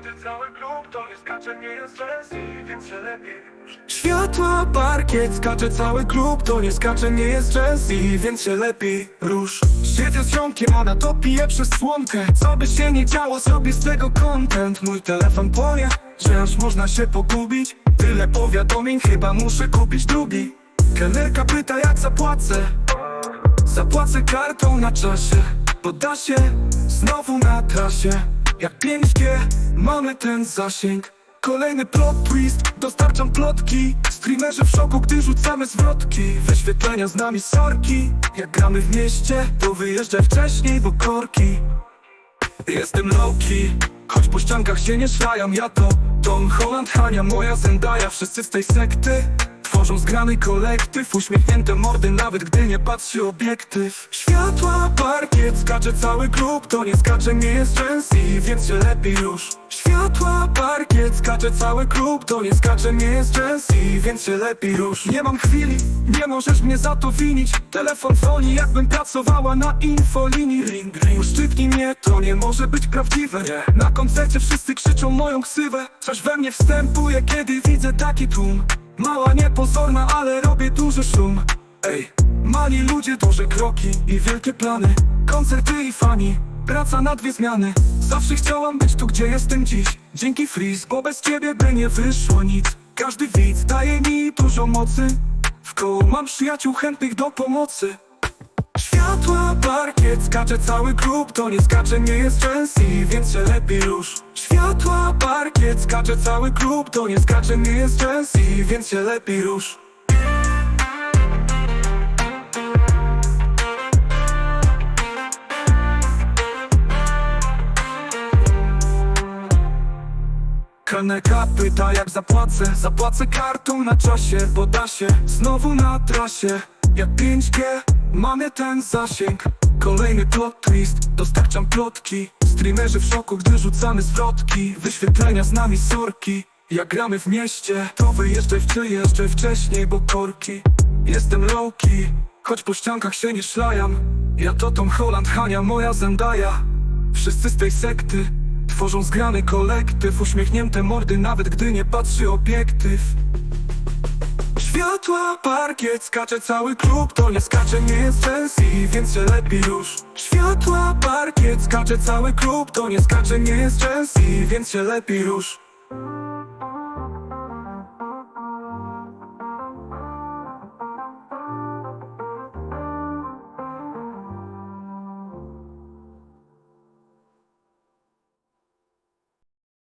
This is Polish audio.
skacze cały klub To nie skacze, nie jest Chelsea, więc się lepiej. Światła, parkiet, skacze cały klub To nie skacze, nie jest Chelsea, więc się lepiej rusz. Siedzę z ziomkiem, a na to piję przez słomkę Co by się nie działo, zrobię z tego content. Mój telefon powie, że aż można się pogubić. Tyle powiadomień, chyba muszę kupić drugi. Kelnerka pyta jak zapłacę? Zapłacę kartą na czasie Poda się, znowu na trasie Jak 5G, mamy ten zasięg. Kolejny plot twist, dostarczam plotki. Streamerzy w szoku, gdy rzucamy zwrotki. Wyświetlenia z nami sorki. Jak gramy w mieście, to wyjeżdżę wcześniej, bo korki. Jestem lowki, choć po ściankach się nie szlają Ja to Tom Holland, Hania, moja Zendaya. Wszyscy z tej sekty Tworzą zgrany kolektyw. Uśmiechnięte mordy, nawet gdy nie patrzy obiektyw. Światła, parkiet, skacze cały klub To nie skacze, nie jest Chelsea, więc się lepiej już Światła, parkiet, skacze cały klub To nie skacze, nie jest Chelsea, więc się lepiej już Nie mam chwili, nie możesz mnie za to winić. Telefon dzwoni, jakbym pracowała na infolinii. Ring, ring, uszczypnij mnie, to nie może być prawdziwe. Nie. Na koncercie wszyscy krzyczą moją ksywę. Coś we mnie wstępuje, kiedy widzę taki tłum. Mała, niepozorna, ale robię duży szum Ej, mali ludzie, duże kroki i wielkie plany. Koncerty i fani, praca na dwie zmiany. Zawsze chciałam być tu, gdzie jestem dziś. Dzięki Freeze, bo bez ciebie by nie wyszło nic. Każdy widz daje mi dużo mocy. W koło mam przyjaciół chętnych do pomocy. Światła, parkiet, skacze cały klub. To nie skacze, nie jest Chelsea, więc się lepiej rusz. Światła, parkiet, skacze cały klub. To nie skacze, nie jest Chelsea, więc się lepiej rusz Kaneka pyta jak zapłacę. Zapłacę kartą na czasie, bo da się Znowu na trasie. Jak 5G, mamy ten zasięg. Kolejny plot twist, dostarczam plotki. Streamerzy w szoku, gdy rzucamy zwrotki. Wyświetlenia z nami sorki. Jak gramy w mieście, to wyjeżdżaj przyjeżdżaj wcześniej, bo korki. Jestem lowki, choć po ściankach się nie szlajam. Ja to Tom Holland, Hania, moja Zendaya. Wszyscy z tej sekty Tworzą zgrany kolektyw. Uśmiechnięte mordy, nawet gdy nie patrzy obiektyw. Światła, parkiet, skacze cały klub. To nie skacze, nie jest Chelsea, więc się lepiej rusz Światła, parkiet, skacze cały klub. To nie skacze, nie jest Chelsea, więc się lepiej rusz